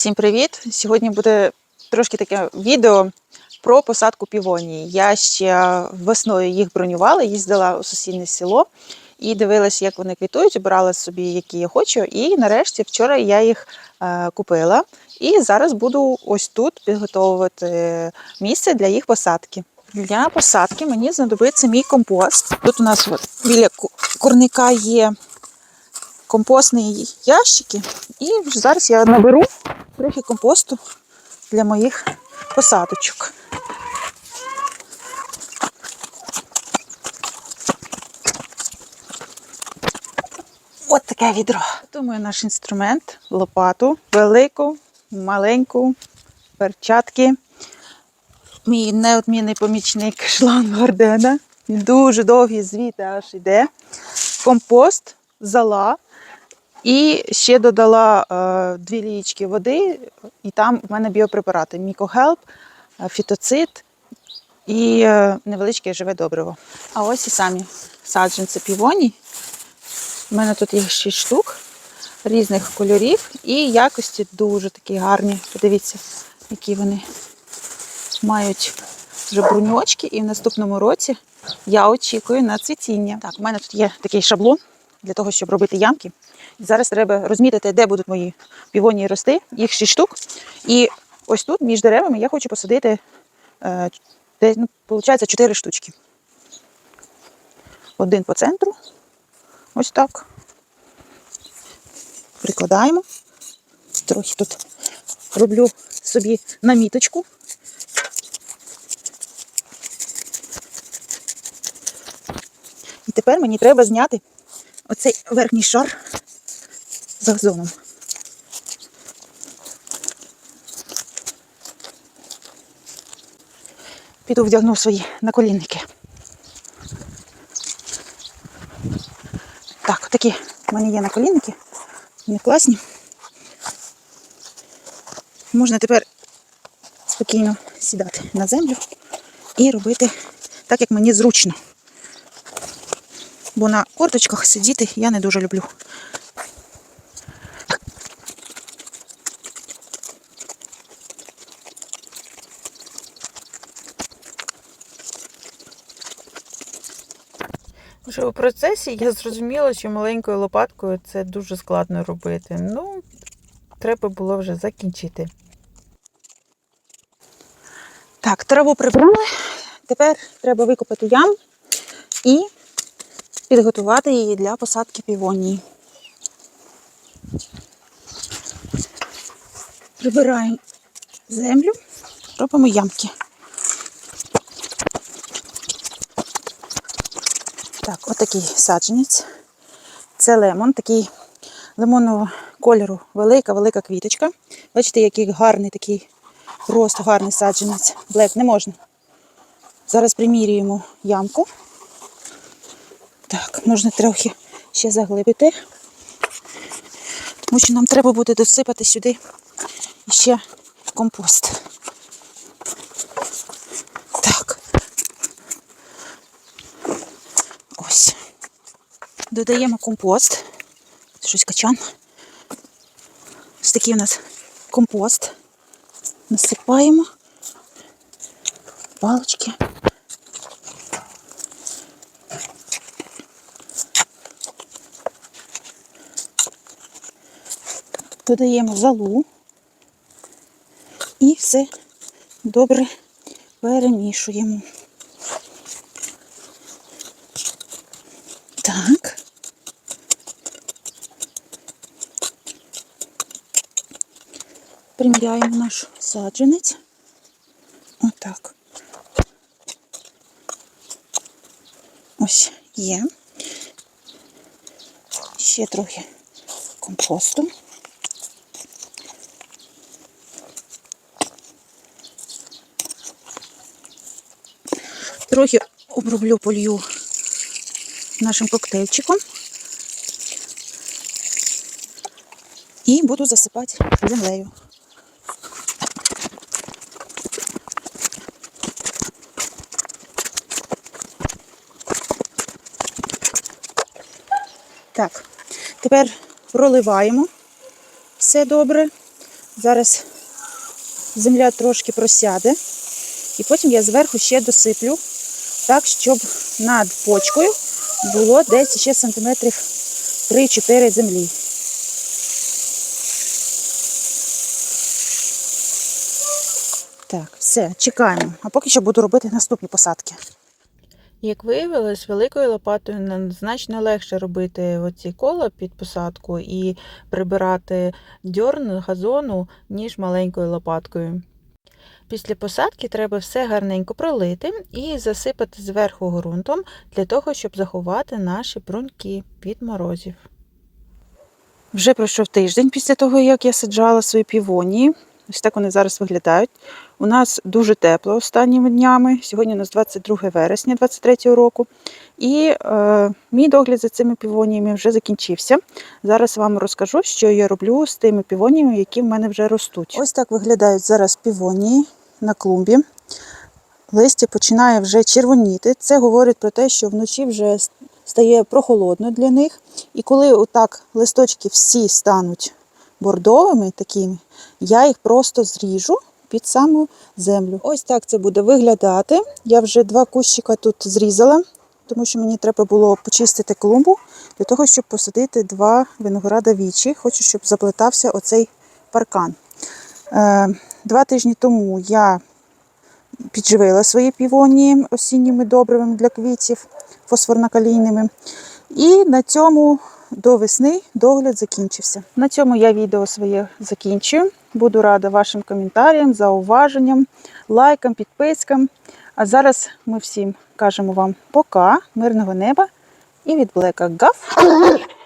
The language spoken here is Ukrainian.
Всім привіт! Сьогодні буде трошки таке відео про посадку півонії. Я ще весною їх бронювала, їздила у сусіднє село і дивилася, як вони квітують, обирала собі, які я хочу. І нарешті вчора я їх е, купила. І зараз буду ось тут підготовувати місце для їх посадки. Для посадки мені знадобиться мій компост. Тут у нас от біля ку- курника є компостні ящики, і зараз я наберу трохи компосту для моїх посадочок. От таке відро. Думаю, наш інструмент, лопату, велику, маленьку, перчатки. Мій неодмінний помічник шланг Гордена. Він дуже довгий звідти аж іде. Компост, зола. І ще додала е, дві лієчки води, і там в мене біопрепарати: мікохелп, е, фітоцит і е, невеличке живе добриво. А ось і самі саджанці півоній. У мене тут їх 6 штук різних кольорів і якості дуже такі гарні. Подивіться, які вони мають вже бруньочки, і в наступному році я очікую на цвітіння. Так, у мене тут є такий шаблон для того, щоб робити ямки. Зараз треба розмітити, де будуть мої півонії рости, їх 6 штук. І ось тут, між деревами, я хочу посадити, е, ну, виходить, 4 штучки. Один по центру. Ось так. Прикладаємо. Трохи тут роблю собі наміточку. І тепер мені треба зняти оцей верхній шар з газоном. Піду вдягну свої наколінники. Так, такі в мене є наколінники. Вони класні. Можна тепер спокійно сідати на землю і робити так, як мені зручно. Бо на корточках сидіти я не дуже люблю. Вже у процесі я зрозуміла, що маленькою лопаткою це дуже складно робити. Ну, треба було вже закінчити. Так, траву прибрали. Тепер треба викопати яму і підготувати її для посадки півонії. Прибираємо землю, робимо ямки. Отакий саджанець. Це лемон, такий лимонного кольору, велика, велика квіточка. Бачите, який гарний такий просто гарний саджанець. Блек не можна. Зараз примірюємо ямку. Так, можна трохи ще заглибити, тому що нам треба буде досипати сюди ще компост. Так. Ось. Додаємо компост. Щось качан. Ось такий у нас компост. Насипаємо. Палочки. Додаємо залу і все добре перемішуємо. Так. Приміряємо наш саджанець. Отак. Ось є. Ще трохи компосту. Трохи оброблю полью нашим коктейльчиком. І буду засипати землею. Так, тепер проливаємо все добре, Зараз земля трошки просяде. І потім я зверху ще досиплю, так, щоб над почкою було десь ще сантиметрів 3-4 землі. Так, все, чекаємо. А поки що буду робити наступні посадки. Як виявилось, великою лопатою значно легше робити оці кола під посадку і прибирати дьорн газону, ніж маленькою лопаткою. Після посадки треба все гарненько пролити і засипати зверху ґрунтом для того, щоб заховати наші бруньки від морозів. Вже пройшов тиждень після того, як я саджала свої півонії. Ось так вони зараз виглядають. У нас дуже тепло останніми днями. Сьогодні у нас 22 вересня 2023 року. І е, мій догляд за цими півоніями вже закінчився. Зараз вам розкажу, що я роблю з тими півоніями, які в мене вже ростуть. Ось так виглядають зараз півонії на клумбі. Листя починає вже червоніти. Це говорить про те, що вночі вже стає прохолодно для них. І коли отак листочки всі стануть бордовими такими, я їх просто зріжу під саму землю. Ось так це буде виглядати. Я вже два кущика тут зрізала, тому що мені треба було почистити клумбу для того, щоб посадити два винограда вічі. Хочу, щоб заплетався оцей паркан. Е, Два тижні тому я підживила свої півонії осінніми добривами для квітів фосфорно-калійними. І на цьому до весни догляд закінчився. На цьому я відео своє закінчую. Буду рада вашим коментарям, зауваженням, лайкам, підпискам. А зараз ми всім кажемо вам пока, мирного неба і від Блека Гав.